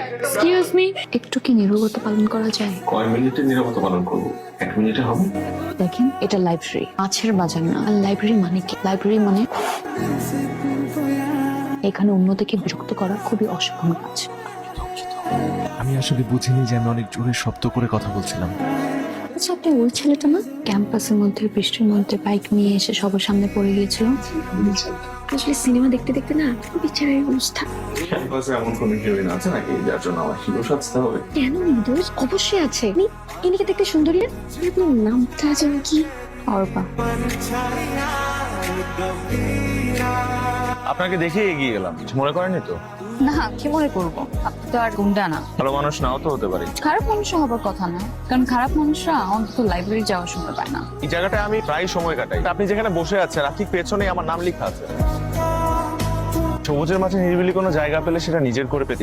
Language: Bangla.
এক্সকিউজ মি একটু কি নীরবতা পালন করা যায়? কয় মিনিটে নিরাপত্তা পালন করব? এক মিনিটে হবে? দেখেন এটা লাইব্রেরি মাছের বাজার না। আর লাইব্রেরি মানে কি? লাইব্রেরি মানে এখানে অন্যদেরকে বিরক্ত করা খুবই অসম্ভব কাজ। আমি আসলে বুঝিনি যে আমি অনেক জোরে শব্দ করে কথা বলছিলাম। আচ্ছা আপনি ওই ছেলেটা না ক্যাম্পাসের মধ্যে বৃষ্টির মধ্যে বাইক নিয়ে এসে সবার সামনে পড়ে গিয়েছিল। আসলে সিনেমা দেখতে দেখতে না বিচারের অবস্থা। ক্যাম্পাসে এমন কোনো হিরোইন আছে নাকি যার জন্য আমার হিরো সাজতে হবে? কেন নির্দোষ? অবশ্যই আছে। ইনিকে দেখতে সুন্দরী? না? আপনার নামটা যেন কি? অর্পা। আপনাকে দেখে এগিয়ে গেলাম। কিছু মনে করেনি তো? না কি মনে করব? আপনি তো আর গুন্ডা না। ভালো মানুষ নাও তো হতে পারে। খারাপ মানুষ হবার কথা না। কারণ খারাপ মানুষরা অন্তত লাইব্রেরি যাওয়ার সময় পায় না। এই জায়গাটায় আমি প্রায় সময় কাটাই। আপনি যেখানে বসে আছেন আর ঠিক পেছনে আমার নাম লেখা আছে। সবুজের মাঝে নিরিবিলি কোনো জায়গা পেলে সেটা নিজের করে পেতে